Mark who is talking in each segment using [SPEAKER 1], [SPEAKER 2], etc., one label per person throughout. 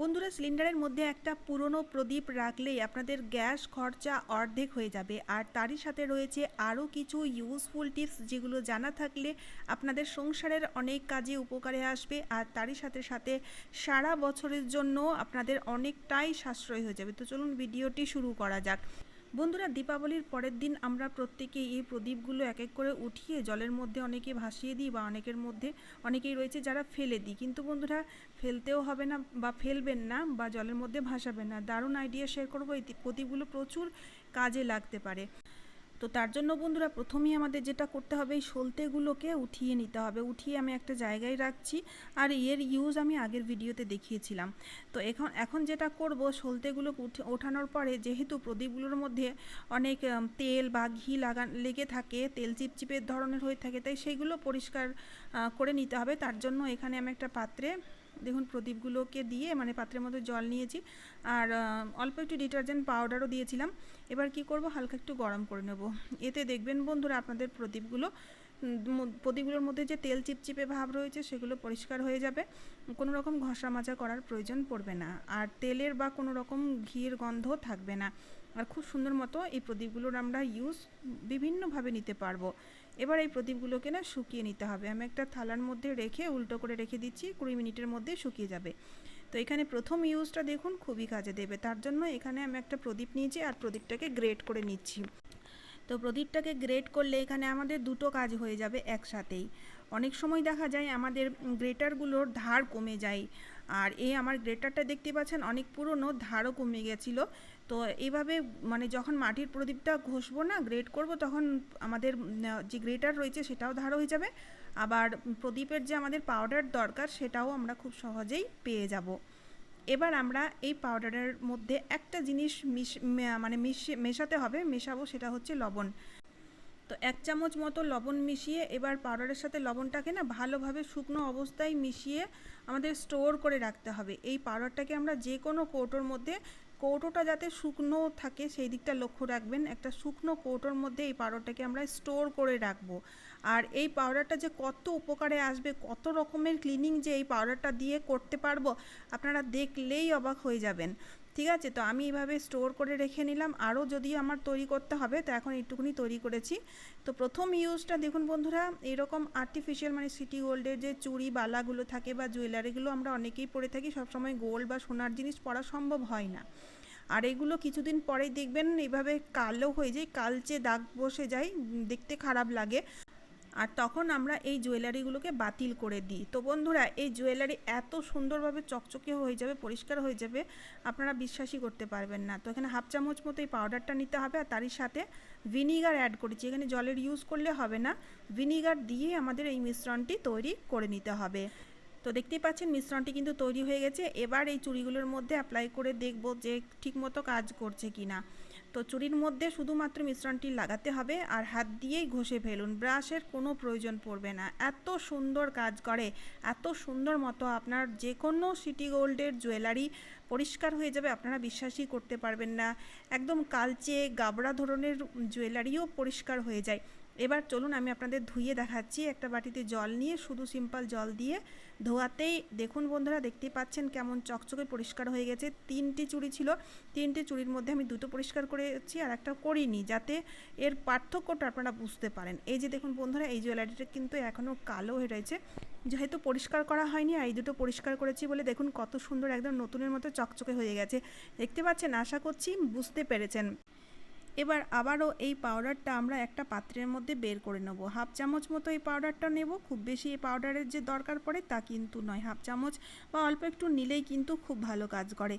[SPEAKER 1] বন্ধুরা, সিলিন্ডারের মধ্যে একটা পুরনো প্রদীপ রাখলেই আপনাদের গ্যাস খরচা অর্ধেক হয়ে যাবে। আর তারই সাথে রয়েছে আরও কিছু ইউজফুল টিপস যেগুলো জানা থাকলে আপনাদের সংসারের অনেক কাজে উপকারে আসবে। আর তারই সাথে সাথে সারা বছরের জন্য আপনাদের অনেকটাই সাশ্রয় হয়ে যাবে। তো চলুন ভিডিওটি শুরু করা যাক। বন্ধুরা, দীপাবলির পরের দিন আমরা প্রত্যেকেই এই প্রদীপগুলো এক এক করে উঠিয়ে জলের মধ্যে অনেকে ভাসিয়ে দিই বা অনেকের মধ্যে অনেকেই রয়েছে যারা ফেলে দিই। কিন্তু বন্ধুরা, ফেলতেও হবে না বা ফেলবেন না বা জলের মধ্যে ভাসাবেন না। দারুণ আইডিয়া শেয়ার করব। এই প্রদীপগুলো প্রচুর কাজে লাগতে পারে। তো তার জন্য বন্ধুরা প্রথমেই আমাদের যেটা করতে হবে, এই সলতেগুলোকে উঠিয়ে নিতে হবে। উঠিয়ে আমি একটা জায়গায় রাখছি আর এর ইউজ আমি আগের ভিডিওতে দেখিয়েছিলাম। তো এখন এখন যেটা করব, সলতেগুলো ওঠানোর পরে যেহেতু প্রদীপগুলোর মধ্যে অনেক তেল বা ঘি লাগান লেগে থাকে, তেল চিপচিপের ধরনের হয়ে থাকে, তাই সেইগুলো পরিষ্কার করে নিতে হবে। তার জন্য এখানে আমি একটা পাত্রে দেখুন, প্রদীপগুলোকে দিয়ে মানে পাত্রের মধ্যে জল নিয়েছি আর অল্প একটু ডিটারজেন্ট পাউডারও দিয়েছিলাম। এবার কি করব? হালকা একটু গরম করে নেব। এতে দেখবেন বন্ধুরা, আপনাদের প্রদীপগুলো প্রদীপগুলোর মধ্যে যে তেল চিপচিপে ভাব রয়েছে, সেগুলো পরিষ্কার হয়ে যাবে। কোনো রকম ঘষা মাজা করার প্রয়োজন পড়বে না। আর তেলের বা কোনো রকম ঘির গন্ধ থাকবে না। আর খুব সুন্দর মতো এই প্রদীপগুলোর আমরা ইউজ বিভিন্নভাবে নিতে পারব। এবার এই প্রদীপগুলোকে না শুকিয়ে নিতে হবে। আমি একটা থালার মধ্যে রেখে উল্টো করে রেখে দিচ্ছি, কুড়ি মিনিটের মধ্যে শুকিয়ে যাবে। তো এখানে প্রথম ইউজটা দেখুন, খুবই কাজে দেবে। তার জন্য এখানে আমি একটা প্রদীপ নিয়েছি আর প্রদীপটাকে গ্রেট করে নিচ্ছি। তো প্রদীপটাকে গ্রেট করলে এখানে আমাদের দুটো কাজ হয়ে যাবে একসাথেই। অনেক সময় দেখা যায় আমাদের গ্রেটারগুলোর ধার কমে যায়, আর এই আমার গ্রেটারটা দেখতে পাচ্ছেন অনেক পুরনো, ধারও কমে গেছিল। তো এইভাবে মানে যখন মাটির প্রদীপটা ঘষবো না গ্রেট করব, তখন আমাদের যে গ্রেটার রয়েছে সেটাও ধার হয়ে যাবে। আবার প্রদীপের যে আমাদের পাউডার দরকার সেটাও আমরা খুব সহজেই পেয়ে যাব। এবার আমরা এই পাউডারের মধ্যে একটা জিনিস মিশ মানে মিশে, মেশাতে হবে। মেশাবো সেটা হচ্ছে লবণ। তো এক চামচ মতো লবণ মিশিয়ে এবার পাউডারের সাথে লবণটাকে না ভালোভাবে শুকনো অবস্থায় মিশিয়ে আমাদের স্টোর করে রাখতে হবে। এই পাউডারটাকে আমরা যে কোনো কৌটোর মধ্যে, কৌটোটা যাতে শুকনো থাকে সেই দিকটা লক্ষ্য রাখবেন। একটা শুকনো কৌটোর মধ্যে এই পাউডারটাকে আমরা স্টোর করে রাখব। আর এই পাউডারটা যে কত উপকারে আসবে, কত রকমের ক্লিনিং যে এই পাউডারটা দিয়ে করতে পারব, আপনারা দেখলেই অবাক হয়ে যাবেন। ঠিক আছে? তো আমি এইভাবে স্টোর করে রেখে নিলাম। আরও যদি আমার তৈরি করতে হবে, তো এখন একটুকুনি তৈরি করেছি। তো প্রথম ইউজটা দেখুন বন্ধুরা, এরকম আর্টিফিশিয়াল মানে সিটি গোল্ডের যে চুড়ি, বালাগুলো থাকে বা জুয়েলারিগুলো আমরা অনেকেই পরে থাকি, সবসময় গোল্ড বা সোনার জিনিস পরা সম্ভব হয় না। আর এগুলো কিছুদিন পরেই দেখবেন এইভাবে কালো হয়ে যায়, কালচে দাগ বসে যায় দেখতে খারাপ লাগে। আর তখন আমরা এই জুয়েলারিগুলোকে বাতিল করে দিই। তো বন্ধুরা, এই জুয়েলারি এত সুন্দরভাবে চকচকে হয়ে যাবে, পরিষ্কার হয়ে যাবে, আপনারা বিশ্বাসই করতে পারবেন না। তো এখানে হাফ চামচ মতো এই পাউডারটা নিতে হবে আর তারই সাথে ভিনিগার অ্যাড করেছি। এখানে জলের ইউজ করলে হবে না। ভিনিগার দিয়ে আমাদের এই মিশ্রণটি তৈরি করে নিতে হবে। তো দেখতেই পাচ্ছেন, মিশ্রণটি কিন্তু তৈরি হয়ে গেছে। এবার এই চুড়িগুলোর মধ্যে অ্যাপ্লাই করে দেখব যে ঠিকমতো কাজ করছে কি না তো চুরির মধ্যে শুধুমাত্র মিশ্রণটি লাগাতে হবে আর হাত দিয়েই ঘষে ফেলুন। ব্রাশের কোনো প্রয়োজন পড়বে না। এত সুন্দর কাজ করে, এত সুন্দর মতো আপনার যে কোনো সিটি গোল্ডের জুয়েলারি পরিষ্কার হয়ে যাবে, আপনারা বিশ্বাসই করতে পারবেন না। একদম কালচে গাবড়া ধরনের জুয়েলারিও পরিষ্কার হয়ে যায়। এবার চলুন আমি আপনাদের ধুয়ে দেখাচ্ছি একটা বাটিতে জল নিয়ে, শুধু সিম্পল জল দিয়ে ধোয়াতেই। দেখুন বন্ধুরা, দেখতেই পাচ্ছেন কেমন চকচকে পরিষ্কার হয়ে গেছে। তিনটি চুড়ি ছিল, তিনটি চুড়ির মধ্যে আমি দুটো পরিষ্কার করেছি আর একটা করিনি যাতে এর পার্থক্যটা আপনারা বুঝতে পারেন। এই যে দেখুন বন্ধুরা, এই জুয়েলারিটা কিন্তু এখনও কালো হয়ে রয়েছে। যেহেতু পরিষ্কার করা হয়নি, আর এই দুটো পরিষ্কার করেছি বলে দেখুন কত সুন্দর একদম নতুনের মতো চকচকে হয়ে গেছে। দেখতে পাচ্ছেন, আশা করছি বুঝতে পেরেছেন। এবার আবারও এই পাউডারটা আমরা একটা পাত্রের মধ্যে বের করে নেব। হাফ চামচ মতো এই পাউডারটা নেব, খুব বেশি এই পাউডারের যে দরকার পড়ে তা কিন্তু নয়। হাফ চামচ বা অল্প একটু নিলেই কিন্তু খুব ভালো কাজ করে।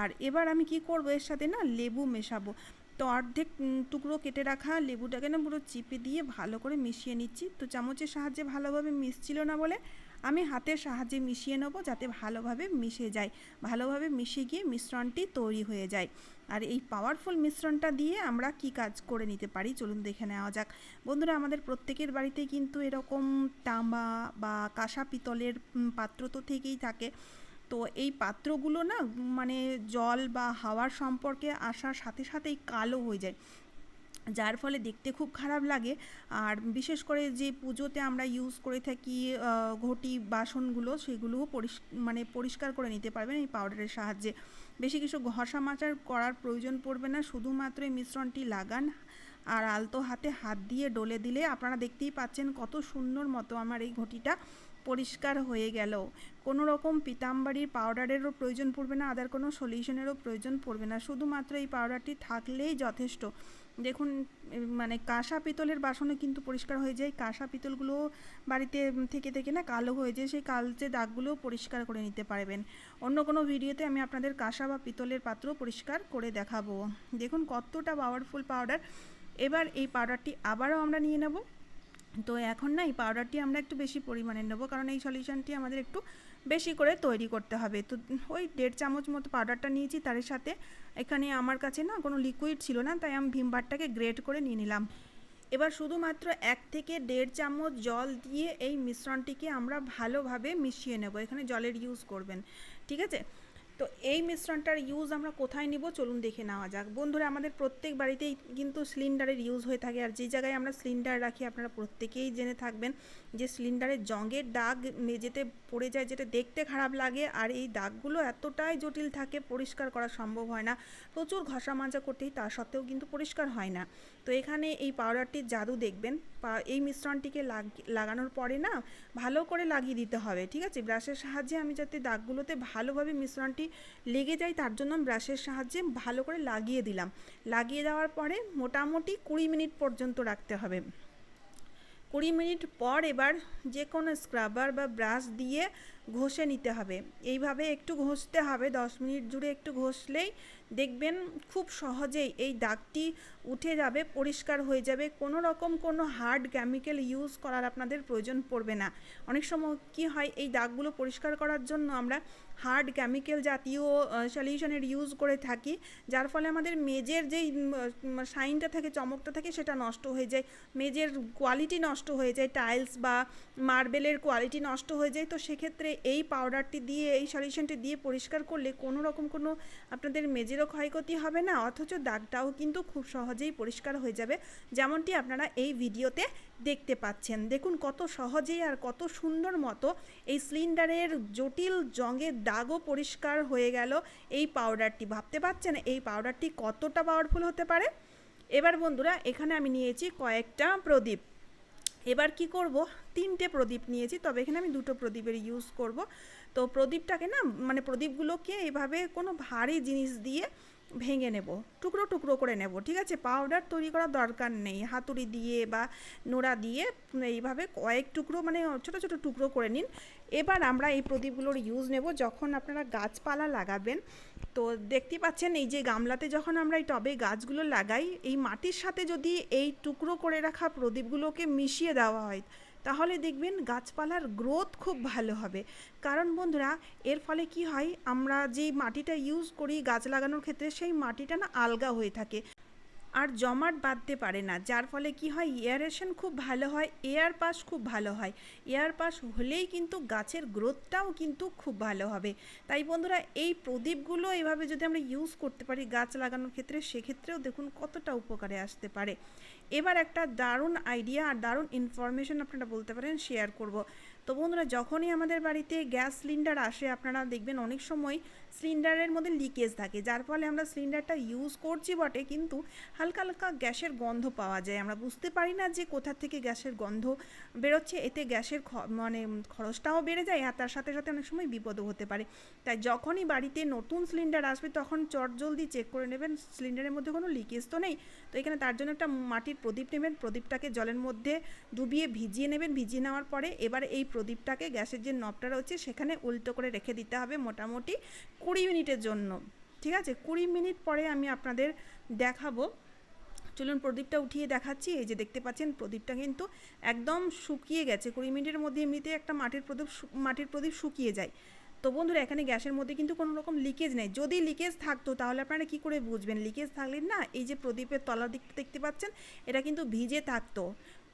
[SPEAKER 1] আর এবার আমি কি করব, এর সাথে না লেবু মেশাবো। তো অর্ধেক টুকরো কেটে রাখা লেবুটাকে না পুরো চিপে দিয়ে ভালো করে মিশিয়ে নিচ্ছি। তো চামচের সাহায্যে ভালোভাবে মিশছিল না বলে আমি হাতের সাহায্যে মিশিয়ে নেব যাতে ভালোভাবে মিশে যায়। ভালোভাবে মিশে গিয়ে মিশ্রণটি তৈরি হয়ে যায়। আর এই পাওয়ারফুল মিশ্রণটা দিয়ে আমরা কি কাজ করে নিতে পারি? চলুন দেখে নেওয়া যাক। বন্ধুরা, আমাদের প্রত্যেকের বাড়িতে কিন্তু এরকম তামা বা কাঁসা পিতলের পাত্র তো থেকেই থাকে। তো এই পাত্রগুলো না মানে জল বা হাওয়ার সম্পর্কে আসার সাথে সাথেই কালো হয়ে যায়। যার ফলে দেখতে খুব খারাপ লাগে। আর বিশেষ করে যে পুজোতে আমরা ইউজ করে থাকি ঘটি, বাসনগুলো, সেগুলোও পরিষ মানে পরিষ্কার করে নিতে পারবেন এই পাউডারের সাহায্যে। বেশি কিছু ঘষা মাচার করার প্রয়োজন পড়বে না, শুধুমাত্র এই মিশ্রণটি লাগান। আর আলতো হাতে হাত দিয়ে ডলে দিলে আপনারা দেখতেই পাচ্ছেন কত সুন্দর মতো আমার এই ঘটিটা পরিষ্কার হয়ে গেল। কোনো রকম পিতাম্বারির পাউডারেরও প্রয়োজন পড়বে না আদার কোনো সলিউশনেরও প্রয়োজন পড়বে না। শুধুমাত্র এই পাউডারটি থাকলেই যথেষ্ট। দেখুন মানে কাঁসা পিতলের বাসনে কিন্তু পরিষ্কার হয়ে যায়। কাঁসা পিতলগুলো বাড়িতে থেকে থেকে না কালো হয়ে যায়, সেই কালচে দাগগুলোও পরিষ্কার করে নিতে পারবেন। অন্য কোনো ভিডিওতে আমি আপনাদের কাঁসা বা পিতলের পাত্র পরিষ্কার করে দেখাবো। দেখুন কতটা পাওয়ারফুল পাউডার এবার এই পাউডারটি আবারও আমরা নিয়ে নেব। তো এখন না এই পাউডারটি আমরা একটু বেশি পরিমাণে নেব, কারণ এই সলিউশনটি আমাদের একটু বেশি করে তৈরি করতে হবে। তো ওই দেড় চামচ মতো পাউডারটা নিয়েছি, তার সাথে এখানে আমার কাছে না কোনো লিকুইড ছিল না, তাই আমি ভিমবারটাকে গ্রেট করে নিয়ে নিলাম। এবার শুধুমাত্র এক থেকে দেড় চামচ জল দিয়ে এই মিশ্রণটিকে আমরা ভালোভাবে মিশিয়ে নেব। এখানে জলের ইউজ করবেন, ঠিক আছে? তো এই মিশ্রণটার ইউজ আমরা কোথায় নিব? চলুন দেখে নেওয়া যাক। বন্ধুরা, আমাদের প্রত্যেক বাড়িতেই কিন্তু সিলিন্ডারের ইউজ হয়ে থাকে। আর যে জায়গায় আমরা সিলিন্ডার রাখি, আপনারা প্রত্যেকেই জেনে থাকবেন যে সিলিন্ডারের জঙ্গের দাগ মেঝেতে পড়ে যায়, যেটা দেখতে খারাপ লাগে, আর এই দাগগুলো এতটাই জটিল থাকে, পরিষ্কার করা সম্ভব হয় না। প্রচুর ঘষা মাজা করতেই তা সত্ত্বেও কিন্তু পরিষ্কার হয় না। তো এখানে এই পাউডারটির জাদু দেখবেন। এই মিশ্রণটিকে লাগানোর পরে না, ভালো করে লাগিয়ে দিতে হবে, ঠিক আছে? ব্রাশের সাহায্যে আমি যাতে দাগগুলোতে ভালোভাবে মিশ্রণটি লেগে যায় তার জন্য ব্রাশের সাহায্যে ভালো করে লাগিয়ে দিলাম। লাগিয়ে দেওয়ার পরে মোটামুটি কুড়ি মিনিট পর্যন্ত রাখতে হবে। কুড়ি মিনিট পর এবার যে কোনো স্ক্রাবার বা ব্রাশ দিয়ে ঘষে নিতে হবে। এইভাবে একটু ঘষতে হবে, দশ মিনিট জুড়ে একটু ঘষলেই দেখবেন খুব সহজেই এই দাগটি উঠে যাবে, পরিষ্কার হয়ে যাবে। কোনো রকম কোনো হার্ড কেমিক্যাল ইউজ করার আপনাদের প্রয়োজন পড়বে না। অনেক সময় কি হয়, এই দাগগুলো পরিষ্কার করার জন্য আমরা হার্ড কেমিক্যাল জাতীয় সলিউশনের ইউজ করে থাকি, যার ফলে আমাদের মেজের যেই শাইনটা থাকে, চমকটা থাকে, সেটা নষ্ট হয়ে যায়। মেজের কোয়ালিটি নষ্ট হয়ে যায়, টাইলস বা মার্বেলের কোয়ালিটি নষ্ট হয়ে যায়। তো সেক্ষেত্রে এই পাউডারটি দিয়ে, এই সলিউশনটি দিয়ে পরিষ্কার করলে কোনো রকম কোনো আপনাদের মেজেরও ক্ষয়ক্ষতি হবে না, অথচ দাগটাও কিন্তু খুব সহজেই পরিষ্কার হয়ে যাবে, যেমনটি আপনারা এই ভিডিওতে দেখতে পাচ্ছেন। দেখুন কত সহজেই আর কত সুন্দর মতো এই সিলিন্ডারের জটিল জঙ্গের দাগও পরিষ্কার হয়ে গেল এই পাউডারটি ভাবতে পারছেন এই পাউডারটি কতটা পাওয়ারফুল হতে পারে? এবার বন্ধুরা, এখানে আমি নিয়েছি কয়েকটা প্রদীপ। এবার কি করব? তিনটে প্রদীপ নিয়েছি, তবে এখানে আমি দুটো প্রদীপের ইউজ করব। তো প্রদীপটাকে না মানে প্রদীপগুলোকে এভাবে কোনো ভারী জিনিস দিয়ে ভেঙে নেব, টুকরো টুকরো করে নেব, ঠিক আছে? পাউডার তৈরি করার দরকার নেই, হাতুড়ি দিয়ে বা নোড়া দিয়ে এইভাবে কয়েক টুকরো মানে ছোট ছোট টুকরো করে নিন। এবার আমরা এই প্রদীপগুলোর ইউজ নেব যখন আপনারা গাছপালা লাগাবেন। তো দেখতে পাচ্ছেন এই যে গামলাতে যখন আমরা এই টবে গাছগুলো লাগাই, এই মাটির সাথে যদি এই টুকরো করে রাখা প্রদীপগুলোকে মিশিয়ে দেওয়া হয় তাহলে দেখবেন গাছপালার গ্রোথ খুব ভালো হবে। কারণ বন্ধুরা, এর ফলে কি হয়? আমরা যে মাটিটা ইউজ করি গাছ লাগানোর ক্ষেত্রে, সেই মাটিটা না আলগা হয়ে থাকে। আর জমাট বাঁধতে পারে না। যার ফলে কি হয়? এয়ারেশন খুব ভালো হয় এয়ার পাস খুব ভালো হয়। এয়ার পাস হলেই কিন্তু গাছের গ্রোথটাও কিন্তু খুব ভালো হবে। তাই বন্ধুরা, এই প্রদীপগুলো এভাবে যদি আমরা ইউজ করতে পারি গাছ লাগানোর ক্ষেত্রে, সেক্ষেত্রেও দেখুন কতটা উপকারে আসতে পারে। এবার একটা দারুণ আইডিয়া আর দারুণ ইনফরমেশন আপনারা বলতে পারেন শেয়ার করব। তো বন্ধুরা, যখনই আমাদের বাড়িতে গ্যাস সিলিন্ডার আসে, আপনারা দেখবেন অনেক সময় সিলিন্ডারের মধ্যে লিকেজ থাকে, যার ফলে আমরা সিলিন্ডারটা ইউজ করছি বটে, কিন্তু হালকা হালকা গ্যাসের গন্ধ পাওয়া যায়। আমরা বুঝতে পারি না যে কোথা থেকে গ্যাসের গন্ধ বেরোচ্ছে, এতে গ্যাসের মানে খরচটাও বেড়ে যায়, আর তার সাথে সাথে অনেক সময় বিপদও হতে পারে। তাই যখনই বাড়িতে নতুন সিলিন্ডার আসবে, তখন চট জলদি চেক করে নেবেন সিলিন্ডারের মধ্যে কোনো লিকেজ তো নেই। তো এখানে তার জন্য একটা মাটির প্রদীপ নেবেন, প্রদীপটাকে জলের মধ্যে ডুবিয়ে ভিজিয়ে নেবেন, ভিজিয়ে নেওয়ার পরে এবার এই প্রদীপটাকে গ্যাসের যে নবটা রয়েছে সেখানে উল্টো করে রেখে দিতে হবে মোটামুটি কুড়ি মিনিটের জন্য, ঠিক আছে? কুড়ি মিনিট পরে আমি আপনাদের দেখাবো। চলুন প্রদীপটা উঠিয়ে দেখাচ্ছি। এই যে দেখতে পাচ্ছেন, প্রদীপটা কিন্তু একদম শুকিয়ে গেছে। কুড়ি মিনিটের মধ্যে এমনিতে একটা মাটির প্রদীপ মাটির প্রদীপ শুকিয়ে যায়। তো বন্ধুরা, এখানে গ্যাসের মধ্যে কিন্তু কোনো রকম লিকেজ নেই। যদি লিকেজ থাকতো, তাহলে আপনারা কি করে বুঝবেন? লিকেজ থাকলে না, এই যে প্রদীপের তলার দিকটা দেখতে পাচ্ছেন, এটা কিন্তু ভিজে থাকতো।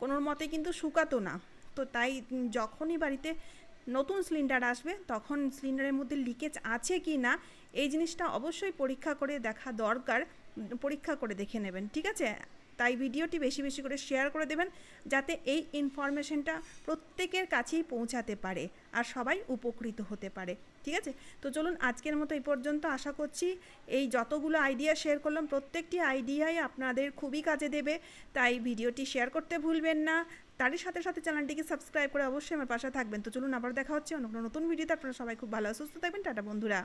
[SPEAKER 1] কোনো মতে কিন্তু শুকাতো না। তো তাই যখনই বাড়িতে নতুন সিলিন্ডার আসবে, তখন সিলিন্ডারের মধ্যে লিকেজ আছে কি না, এই জিনিসটা অবশ্যই পরীক্ষা করে দেখা দরকার। পরীক্ষা করে দেখে নেবেন, ঠিক আছে? তাই ভিডিওটি বেশি বেশি করে শেয়ার করে দেবেন যাতে এই ইনফরমেশনটা প্রত্যেকের কাছেই পৌঁছাতে পারে আর সবাই উপকৃত হতে পারে, ঠিক আছে? তো চলুন আজকের মতো এই পর্যন্ত আশা করছি এই যতগুলো আইডিয়া শেয়ার করলাম প্রত্যেকটি আইডিয়াই আপনাদের খুবই কাজে দেবে। তাই ভিডিওটি শেয়ার করতে ভুলবেন না। তারই সাথে সাথে চ্যানেলটিকে সাবস্ক্রাইব করে অবশ্যই আমার পাশে থাকবেন। তো চলুন আবার দেখা হচ্ছে অন্য নতুন ভিডিওতে আপনারা সবাই খুব ভালো সুস্থ থাকবেন। টাটা বন্ধুরা।